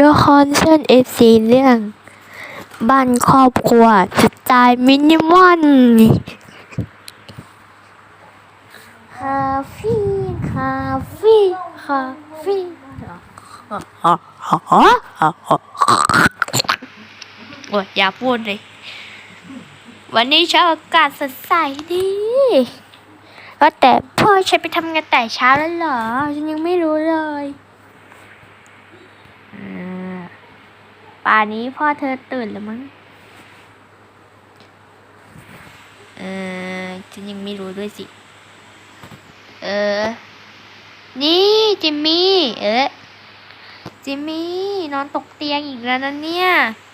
ละครเส้นเอซีเรื่อง บ้านครอบครัวสไตล์มินิมอลคาเฟ่คาเฟ่คาเฟ่โอ้ยอย่าพูดเลย วันนี้เช้าอากาศสดใสดีว่าแต่พ่อฉันไปทำงานแต่เช้าแล้วเหรอ ฉันยังไม่รู้เลยอ่า ป่านนี้พ่อเธอตื่นแล้วมั้งเออฉันยังไม่รู้ด้วยสิ เออ นี่จิมมี่ เอ๊ะจิมมี่นอนตกเตียงอีกแล้วนะเนี่ย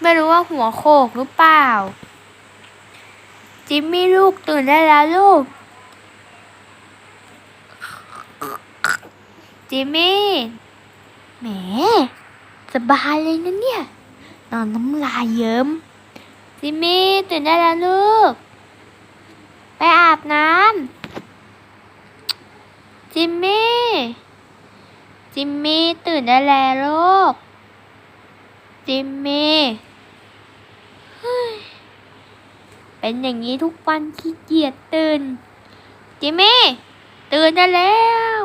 ไม่รู้ว่าหัวโขกหรือเปล่า จิมมี่ลูกตื่นได้แล้วลูก จิมมี่แหม สบายเลยนะเนี่ย นอนน้ำลายเยิ้มจิมมี่ตื่นได้แล้วลูก ไปอาบน้ำจิมมี่ จิมมี่ตื่นได้แล้วลูก จิมมี่เป็นอย่างนี้ทุกวันขี้เกียจตื่น จิมมี่ ตื่นได้แล้ว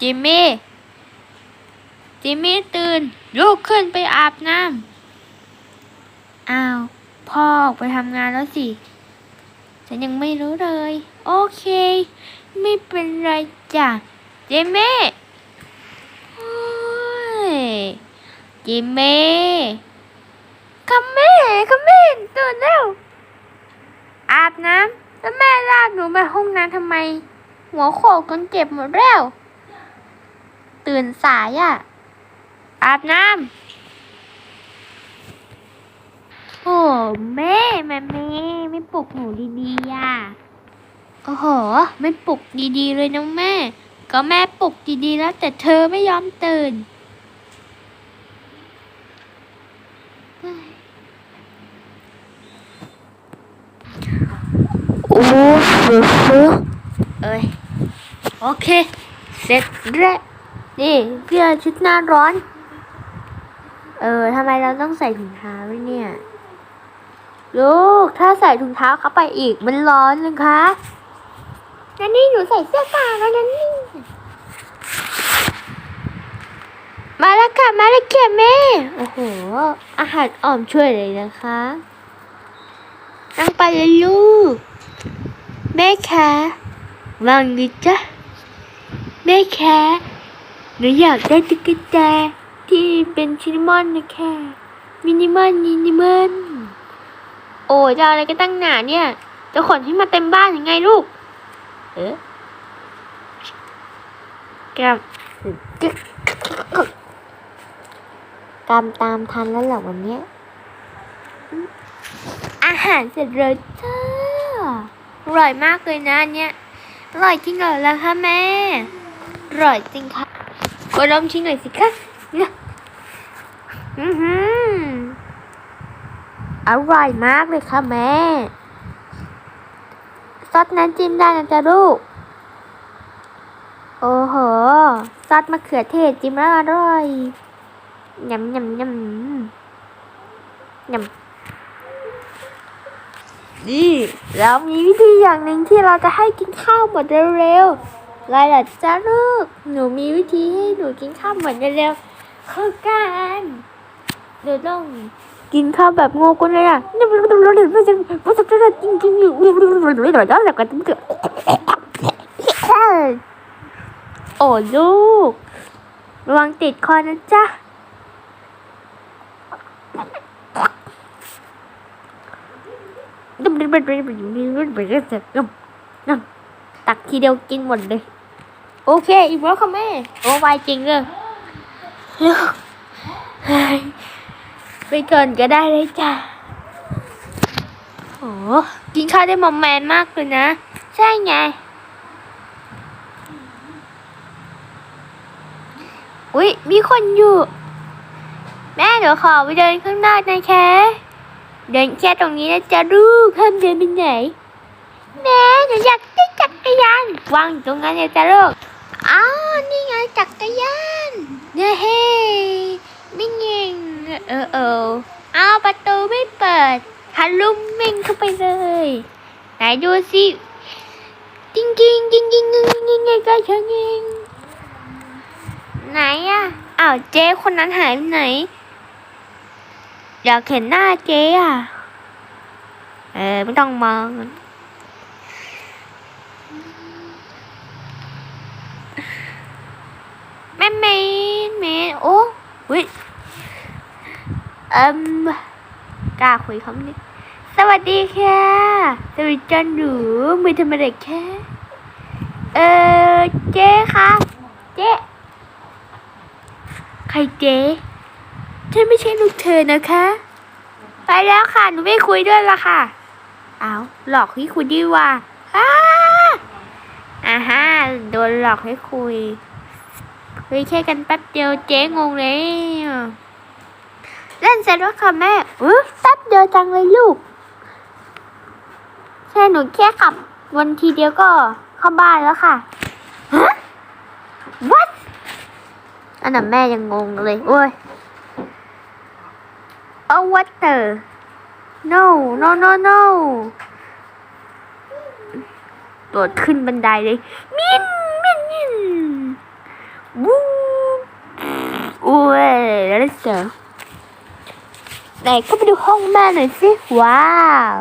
จิมมี่ จิมมี่ตื่นลุกขึ้นไปอาบน้ำอ้าว พ่อออกไปทำงานแล้วสิ ฉันยังไม่รู้เลย โอเค ไม่เป็นไรจ้ะจิมมี่โอ้ยจิมมี่คัมมี่คัมมี่ตื่นแล้ว อาบน้ำแล้วแม่ลากหนูไปห้องน้ำทำไม หัวโขกจนเจ็บหมดแล้ว ตื่นสายอะ่ะ อาบน้ำโอ้แม่แม่แม่ไม่ปลุกหนูดีๆอะโอ้โห ไม่ปลุกดีๆเลยนะแม่ ก็แม่ปลุกดีๆแล้ว แต่เธอไม่ยอมตื่นโอ้ฟูฟูเอ้ย โอเค เสร็จแล้วนี่เสื้อชุดหน้าร้อน เออทำไมเราต้องใส่ถุงเท้าด้วยเนี่ย ลูก ถ้าใส่ถุงเท้าเข้าไปอีก มันร้อนนะคะนั่นนี่หนูใส่เสื้อกางแล้วนั่นนี่ มาแล้วค่ะ มาแล้วค่ะแม่ โอ้โห อาหารอ่อมช่วยเลยนะคะ นั่งไปเลยลูก แม่คะวางดีจ้ะแม่คะหนูอยากได้ตุ๊กตา ที่เป็นชินิมอนนะคะมินิมอนมินิมอนโอ้ยจะเอาอะไรกันตั้งหนาเนี่ย จะขนที่มาเต็มบ้านยังไงลูก เอ๊ะแกมกามตามทันแล้วเหรอวันเนี้ยอาหารเสร็จเลยจ้าอร่อยมากเลยนะอันเนี่ยอร่อยจริงเหรอล่ะคะแม่อร่อยจริงค่ะก็ลองชิมหน่อยสิคะเนี่ย อือหืออร่อยมากเลยค่ะแม่ ซอสนั้นจิ้มได้นะจ๊ะลูก โอ้โห ซอสมะเขือเทศจิ้มแล้วอร่อยยำยำยำยำนี่เรามีวิธีอย่างหนึ่งที่เราจะให้กินข้าวหมดเร็วๆไรล่ะจ๊ะลูก หนูมีวิธีให้หนูกินข้าวหมดเร็วๆคือการ หนูต้องกินข้าวแบบงงเลยอะจริงจริงๆโอ้ลูกระวังติดคอนะจ๊ะตักทีเดียวกินหมดเลย โอเคอีกแล้วค่ะแม่ โอ้ไวจริงเลย ไปก่อนก็ได้เลยจ้ะโอ้กินข้าวได้มอมแมนมากเลยนะ ใช่ไง อุ๊ย มีคนอยู่ แม่เดี๋ยวขอไปเดินข้างหนอกนะคะ เดินแค่ตรงนี้นะจะลูกห้ามเดินไปไหน แม่หนูอยากได้จักรยานวางตรงนั้นเลยจ้าลูกอ๋อนี่ไงจักรยานเนี่ยเฮ้ไม่เงี้ยเออเออาประตูไม่เปิดทะลุมิ่งเข้าไปเลย ไหนดูสิจริงจริงจริงจริงจริงจริงจริงก็ฉันเองไหนอะอ้าวเจ๊คนนั้นหายไปไหน อยากเห็นหน้าเจ๊อะเออไม่ต้องมอง แม่เมนเมนโอ้วิ เอืมกล้าคุยคำนี้สวัสดีค่ะสวัสดีจันหนูไม่ทำอะไรแค่เออเจ๊คะเจ๊ใครเจ๊ฉันไม่ใช่ลูกเธอนะคะ ไปแล้วค่ะหนูไม่คุยด้วยละค่ะ เอาหลอกให้คุยดีว่าอ้าอ่าฮะโดนหลอกให้คุยคุยแค่กันแป๊บเดียวเจ๊งงเลย เล่นเสร็จแล้วค่ะแม่อื้อแป๊บเดียวจังเลยลูก ใช่หนูแค่ขับวันทีเดียวก็เข้าบ้านแล้วค่ะ ฮะ what อันนั้นแม่ยังงงเลยโอ้ย oh what the no no no no โดดขึ้นบันไดเลย มินมินมินวูโอ้ยแล้วเจอ ไหนก็ไปดูห้องแม่หน่อยสิ ว้าว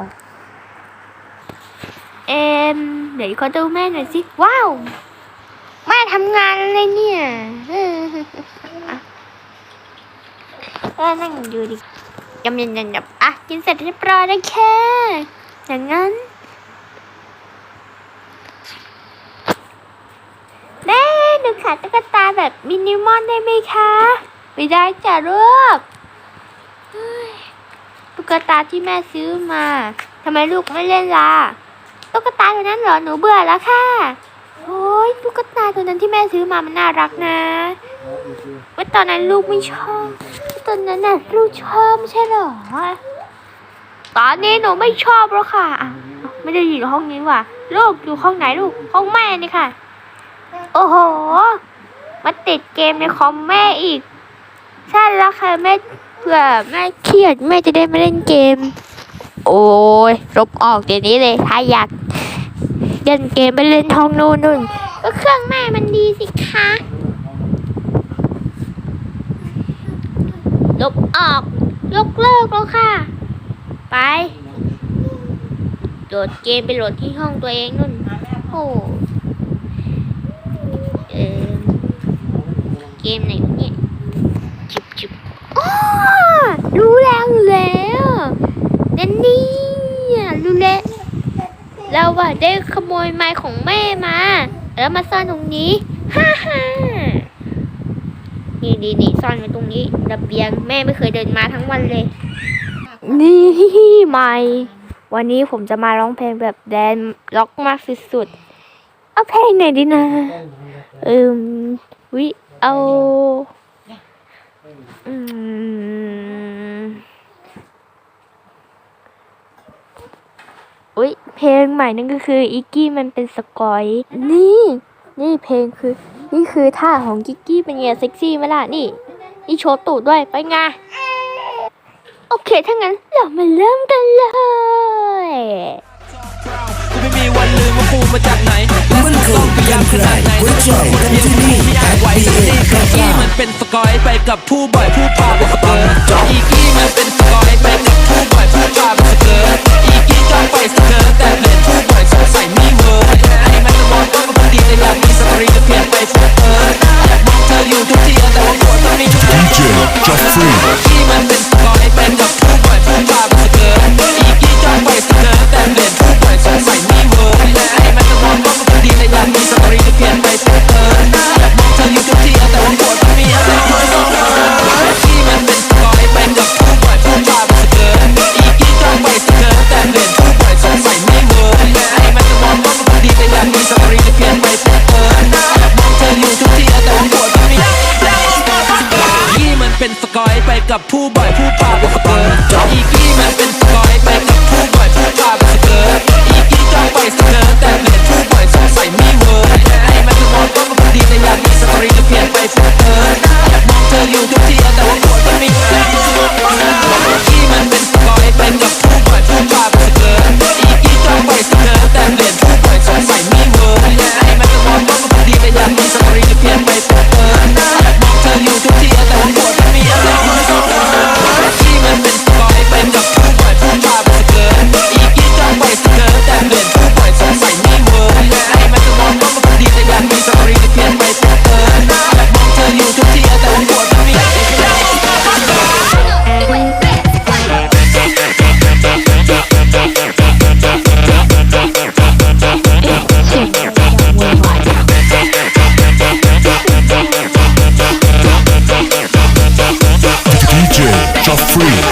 เอ็มเดี๋ยวขอดูแม่หน่อยสิ ว้าว แม่ทำงานอะไรเนี่ยเออนั่งดูดิยำยำยำยำอะ กินเสร็จเรียบร้อยแล้วแค่อย่างนั้นแม่หนูขายตุ๊กตาแบบมินิมอลได้ไหมคะ ไม่ได้จ้ะลูก กตาที่แม่ซื้อมาทำไมลูกไม่เล่นล่ะตุ๊กตาตัวนั้นเหรอหนูเบื่อแล้วค่ะโอ้ยตุ๊กตาตัวนั้นที่แม่ซื้อมามันน่ารักนะว่าตอนนั้นลูกไม่ชอบตอนนั้นน่ะลูกชอบใช่เหรอตอนนี้หนูไม่ชอบแล้วค่ะอะไม่ได้อยู่ห้องนี้ว่ะลูกอยู่ห้องไหนลูกห้องแม่นี่ค่ะ โอ้โหมาติดเกมในคอมแม่อีก ใช่แล้วค่ะแม่ เผื่อแม่เครียดแม่จะได้ไมาเล่นเกม โอ้ยลบออกเดี๋ยวนี้เลย ถ้าอยากเล่นเกมไปเล่นห้องนู่นนู่นก็เครื่องแม่มันดีสิคะลบออก ยกเลิกแล้วค่ะ ไปโหลดเกมไปโหลดที่ห้องตัวเองนู่นโอ้เออเกมไหนเนี่ย รู้แล้วรู้แล้วนั่นนี่รู้แล้ว เราอะได้ขโมยไม้ของแม่มา แล้วมาซ่อนตรงนี้ ฮ่าฮ่านี่นี่นี่ซ่อนไว้ตรงนี้ระเบียงแม่ไม่เคยเดินมาทั้งวันเลย นี่ไม่วันนี้ผมจะมาร้องเพลงแบบแดนล็อกมากสุดๆเอาเพลงไหนดีนะเอิมวิเอา อืมอุ้ยเพลงใหม่นั่นก็คืออิกกี้มันเป็นสกอย นี่ นี่เพลงคือ นี่คือท่าของกิกกี้เป็นไงเซ็กซี่ไหมล่ะ นี่ นี่โชว์ตูดด้วยไปไงโอเค ถ้างั้นเรามาเริ่มกันเลย ไม่มีวันลืมว่ากูมาจากไหน และกูต้องพยายามขนาดไหนแต่กูคนเดียวกูไม่อยากไหวแต่นี่คือกี้มันเป็นสกอยไปกับผู้บ่อยผู้พาไปสเกิร์ตอีกี้มันเป็นสกอยไปกับผู้บ่อยผู้พาไปสเกิร์ตอีกี้จ้องไปสเกิร์ตแต่เปลี่นผู้บ่อยสงสัยมีเวอร์ไอ้มันจะมองว่ามันดีแต่อยากมีสตรีจะเพี้ยนไปสเกิร์ตอยากมองเธออยู่ทุกที่แต่ว่าหัวต้องมีทุกที่ DJ Jeffrey อีกี้มันเป็นสกอยไปกับผู้บ่อยผู้พาไปสเกิร์ตอีกี้จ้องไปสเกิร์ตแต่เปลี่นผู้บ่อยสงสัยมีเวอร์ไอ้มัน บ่ yourself free.